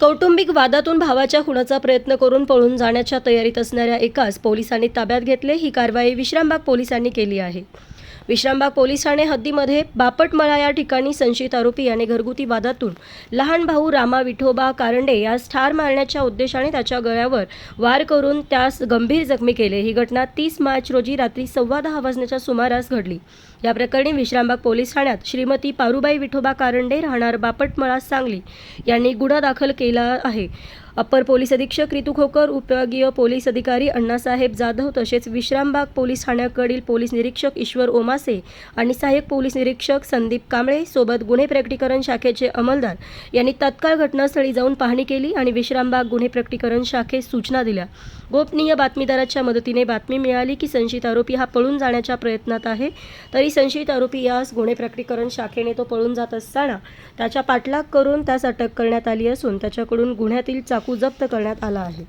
कौटुंबिक वादातून भावाच्या खुनाचा प्रयत्न करून पळून जाण्याच्या तयारीत असणाऱ्या एकास पोलिसांनी ताब्यात घेतले. ही कारवाई विश्रामबाग पोलिसांनी केली आहे. विश्रामबाग पोलीस ठाणे हद्दीमध्ये बापटमळा या ठिकाणी संशयित आरोपी याने घरगुती वादातून लहान भाऊ रामा विठोबा कारंडे यास ठार मारण्याच्या उद्देशाने त्याच्या गळ्यावर वार करून त्यास गंभीर जखमी केले. ही घटना तीस मार्च रोजी रात्री सव्वा दहा वाजण्याच्या सुमारास घडली. या प्रकरणी विश्रामबाग पोलीस ठाण्यात श्रीमती पारुबाई विठोबा कारंडे राहणार बापटमळा सांगली यांनी गुन्हा दाखल केला आहे. अप्पर पोलीस अधीक्षक रितू खोकर उपविभागीय पोलीस अधिकारी अण्णासाहेब जाधव तसेच विश्रामबाग पोलीस ठाण्याकडील पोलीस निरीक्षक ईश्वर ओमासे आणि सहाय्यक पोलीस निरीक्षक संदीप कांबळे सोबत गुन्हे प्रकटीकरण शाखेचे अंमलदार यांनी तत्काळ घटनास्थळी जाऊन पाहणी केली आणि विश्रामबाग गुन्हे प्रकटीकरण शाखेस सूचना दिल्या. गोपनीय बातमीदाराच्या मदतीने बातमी मिळाली की संशयित आरोपी हा पळून जाण्याच्या प्रयत्नात आहे. तरी संशयित आरोपी यास गुन्हे प्रकटीकरण शाखेने तो पळून जात असताना त्याच्या पाठलाग करून त्यास अटक करण्यात आली असून त्याच्याकडून गुन्ह्यातील चाकू जप्त करण्यात आला आहे.